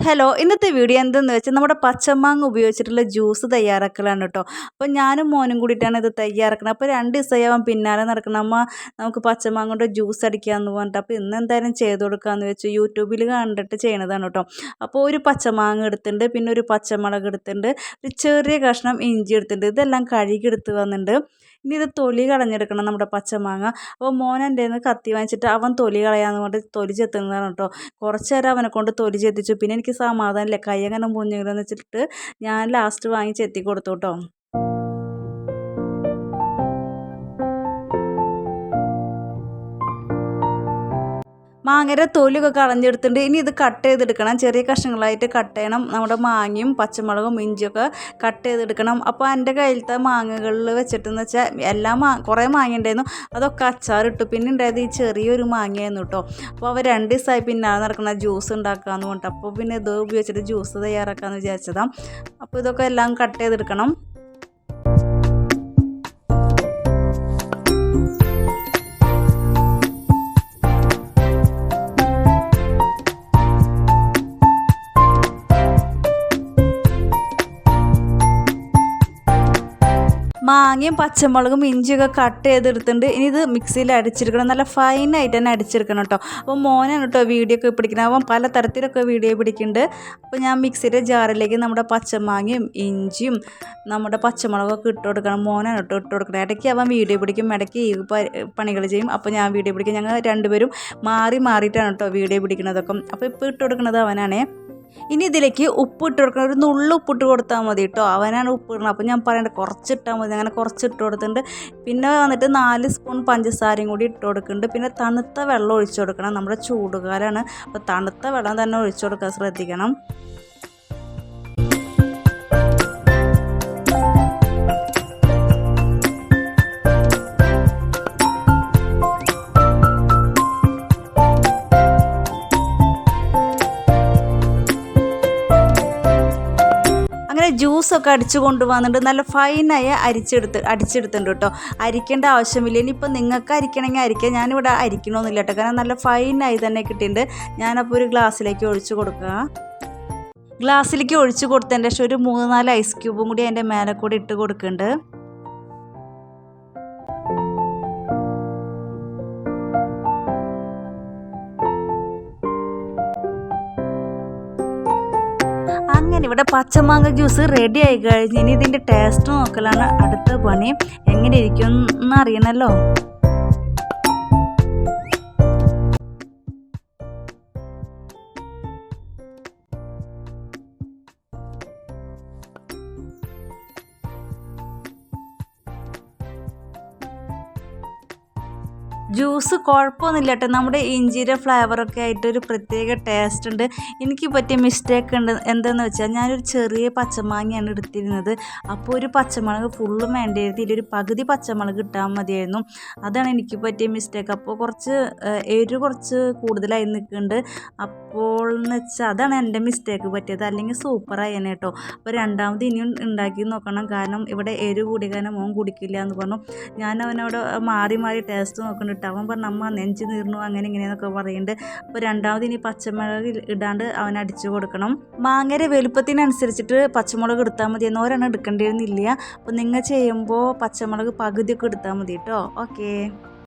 Hello ഇന്നത്തെ video എന്തെന്ന് വെച്ചാൽ നമ്മുടെ പച്ചമാങ്ങ ഉപയോഗിച്ചിട്ടുള്ള ജ്യൂസ് തയ്യാറാക്കലാണ് കേട്ടോ അപ്പോൾ ഞാനും മോനും കൂടിയിട്ടാണ് ഇത് തയ്യാറാക്കുന്നത് അപ്പോൾ രണ്ട് ദിവസമായി പിന്നാലെ നടക്കണം. അമ്മ നമുക്ക് പച്ചമാങ്ങ കൊണ്ട് ജ്യൂസ് അടിക്കാമെന്ന് പറഞ്ഞിട്ട്. അപ്പോൾ ഇന്ന് എന്തായാലും ചെയ്ത് കൊടുക്കാമെന്ന് വെച്ച് യൂട്യൂബിൽ കണ്ടിട്ട് ചെയ്യണതാണ് കേട്ടോ അപ്പോൾ ഒരു പച്ചമാങ്ങ എടുത്തിട്ടുണ്ട് പിന്നെ ഒരു പച്ചമുളക് എടുത്തിട്ടുണ്ട് ഒരു ചെറിയ കഷ്ണം ഇഞ്ചി എടുത്തിട്ടുണ്ട് ഇതെല്ലാം കഴുകി എടുത്ത് വന്നിട്ടുണ്ട്. ഇനി ഇത് തൊലി കളഞ്ഞെടുക്കണം നമ്മുടെ പച്ചമാങ്ങ. അപ്പോൾ മോൻ നിന്ന് കത്തി വാങ്ങിച്ചിട്ട് അവൻ തൊലി കളയാന്ന് പറഞ്ഞിട്ട് തൊലി ചെത്തുന്നതാണ് കേട്ടോ. കുറച്ച് നേരം അവനെ കൊണ്ട് തൊലി ചെത്തിച്ചു. പിന്നെ എനിക്ക് സമാധാനമില്ല. കൈ അങ്ങനെ മുറിഞ്ഞെങ്കിലെന്ന് വെച്ചിട്ട് ഞാൻ ലാസ്റ്റ് വാങ്ങി ചെത്തി കൊടുത്തു കേട്ടോ. മാങ്ങയുടെ തൊലിയൊക്കെ കളഞ്ഞെടുത്തിട്ടുണ്ട്. ഇനി ഇത് കട്ട് ചെയ്തെടുക്കണം. ചെറിയ കഷ്ണങ്ങളായിട്ട് കട്ട് ചെയ്യണം. നമ്മുടെ മാങ്ങയും പച്ചമുളകും ഇഞ്ചിയൊക്കെ കട്ട് ചെയ്തെടുക്കണം. അപ്പോൾ എന്റെ കയ്യിലത്തെ മാങ്ങകളിൽ വെച്ചിട്ടെന്ന് വെച്ചാൽ എല്ലാ മാ കുറേ മാങ്ങ ഉണ്ടായിരുന്നു അതൊക്കെ അച്ചാറിട്ടു. പിന്നെ ഉണ്ടായത് ഈ ചെറിയൊരു മാങ്ങയായിരുന്നു കേട്ടോ അപ്പോൾ അവർ രണ്ട് ദിവസമായി പിന്നാലെ നടക്കുന്ന ജ്യൂസ് ഉണ്ടാക്കാമെന്ന് പറഞ്ഞിട്ട്. അപ്പോൾ പിന്നെ ഇത് ഉപയോഗിച്ചിട്ട് ജ്യൂസ് തയ്യാറാക്കാമെന്ന് വിചാരിച്ചതാണ് അപ്പോൾ ഇതൊക്കെ എല്ലാം കട്ട് ചെയ്തെടുക്കണം. മാങ്ങയും പച്ചമുളകും ഇഞ്ചിയൊക്കെ കട്ട് ചെയ്തെടുത്തിട്ടുണ്ട്. ഇനി ഇത് മിക്സിയിൽ അടിച്ചെടുക്കണം. നല്ല ഫൈനായിട്ട് തന്നെ അടിച്ചെടുക്കണം കേട്ടോ അപ്പോൾ മോനാണ് കേട്ടോ വീഡിയോ ഒക്കെ പിടിക്കുന്നത്. അവൻ പല തരത്തിലൊക്കെ വീഡിയോ പിടിക്കുന്നുണ്ട്. അപ്പോൾ ഞാൻ മിക്സിയുടെ ജാറിലേക്ക് നമ്മുടെ പച്ചമാങ്ങയും ഇഞ്ചിയും നമ്മുടെ പച്ചമുളകൊക്കെ ഇട്ട് കൊടുക്കണം. മോനാണ് കേട്ടോ ഇട്ട് കൊടുക്കണം ഇടയ്ക്ക് അവൻ വീഡിയോ പിടിക്കും. ഇടയ്ക്ക് ഈ പണികൾ ചെയ്യും. അപ്പോൾ ഞാൻ വീഡിയോ പിടിക്കും. ഞങ്ങൾ രണ്ടുപേരും മാറി മാറിയിട്ടാണ് കേട്ടോ വീഡിയോ പിടിക്കുന്നതൊക്കെ. അപ്പോൾ ഇപ്പോൾ ഇട്ട് കൊടുക്കുന്നത് അവനാണേ. ഇനി ഇതിലേക്ക് ഉപ്പ് ഇട്ട് കൊടുക്കണം. ഒരു നുള്ളു ഉപ്പിട്ട് കൊടുത്താൽ മതി കേട്ടോ അവനാണ് ഉപ്പ് ഇടണം അപ്പോൾ ഞാൻ കുറച്ച് ഇട്ടാൽ മതി. അങ്ങനെ കുറച്ച് ഇട്ട് കൊടുത്തിട്ടുണ്ട്. പിന്നെ വന്നിട്ട് നാല് സ്പൂൺ പഞ്ചസാരയും കൂടി ഇട്ട് കൊടുക്കുന്നുണ്ട്. പിന്നെ തണുത്ത വെള്ളം ഒഴിച്ചു കൊടുക്കണം. നമ്മുടെ ചൂടുകാലാണ്. അപ്പോൾ തണുത്ത വെള്ളം തന്നെ ഒഴിച്ചു കൊടുക്കാൻ ശ്രദ്ധിക്കണം. ജ്യൂസൊക്കെ അടിച്ചു കൊണ്ടുവന്നിട്ട് നല്ല ഫൈനായി അരിച്ചെടുത്ത് അടിച്ചെടുത്തിട്ടുണ്ട് കേട്ടോ. അരിക്കേണ്ട ആവശ്യമില്ല. ഇനിയിപ്പോൾ നിങ്ങൾക്ക് അരിക്കണമെങ്കിൽ അരിക്കാം. ഞാനിവിടെ അരിക്കണമെന്നില്ല കേട്ടോ. കാരണം നല്ല ഫൈനായി തന്നെ കിട്ടിയിട്ടുണ്ട്. ഞാനപ്പോൾ ഒരു ഗ്ലാസ്സിലേക്ക് ഒഴിച്ചു കൊടുക്കുക. ഗ്ലാസ്സിലേക്ക് ഒഴിച്ചു കൊടുത്തതിന്റെ ശേഷം ഒരു മൂന്ന് നാല് ഐസ് ക്യൂബും കൂടി അതിന്റെ മേലെ കൂടി ഇട്ട് കൊടുക്കുന്നുണ്ട്. അങ്ങനെ ഇവിടെ പച്ചമാങ്ങ ജ്യൂസ് റെഡി ആയി കഴിഞ്ഞ് ഇനി ഇതിന്റെ ടേസ്റ്റ് നോക്കലാണ് അടുത്ത പണി. എങ്ങനെ ഇരിക്കും എന്ന് ജ്യൂസ് കുഴപ്പമൊന്നുമില്ല കേട്ടോ നമ്മുടെ ഇഞ്ചിയുടെ ഫ്ലേവറൊക്കെ ആയിട്ട് ഒരു പ്രത്യേക ടേസ്റ്റ് ഉണ്ട് എനിക്ക് പറ്റിയ മിസ്റ്റേക്ക് ഉണ്ട്. എന്താണെന്ന് വെച്ചാൽ ഞാനൊരു ചെറിയ പച്ചമാങ്ങയാണ് എടുത്തിരുന്നത്. അപ്പോൾ ഒരു പച്ചമുളക് ഫുള്ളും വേണ്ടിയിരുന്നു ഇതിലൊരു പകുതി പച്ചമുളക് കിട്ടാൻ മതിയായിരുന്നു. അതാണ് എനിക്ക് പറ്റിയ മിസ്റ്റേക്ക് അപ്പോൾ കുറച്ച് എരിവ് കുറച്ച് കൂടുതലായി നിൽക്കുന്നുണ്ട്. അപ്പോൾ എന്ന് വെച്ചാൽ അതാണ് എന്റെ മിസ്റ്റേക്ക് പറ്റിയത്. അല്ലെങ്കിൽ സൂപ്പറായി കേട്ടോ. അപ്പോൾ രണ്ടാമത് ഇനിയും ഉണ്ടാക്കി നോക്കണം. കാരണം ഇവിടെ എരിവ് കൂടി കാരണം മോൻ കുടിക്കില്ല എന്ന് പറഞ്ഞു. ഞാൻ അവനോട് മാറി മാറി ടേസ്റ്റ് നോക്കുന്നുണ്ട്. കേട്ടോ. അവൻ പറഞ്ഞു അമ്മ നെഞ്ച് നീർന്നു അങ്ങനെ ഇങ്ങനെയെന്നൊക്കെ പറയുന്നുണ്ട് അപ്പോൾ രണ്ടാമത് ഇനി പച്ചമുളക് ഇടാണ്ട് അവൻ അടിച്ചു കൊടുക്കണം. മാങ്ങയുടെ വലുപ്പത്തിനനുസരിച്ചിട്ട് പച്ചമുളക് എടുത്താൽ മതി എന്നോരെണ്ണം എടുക്കേണ്ടിയിരുന്നില്ല. അപ്പോൾ നിങ്ങൾ ചെയ്യുമ്പോൾ പച്ചമുളക് പകുതിയൊക്കെ എടുത്താൽ മതി കേട്ടോ. ഓക്കേ.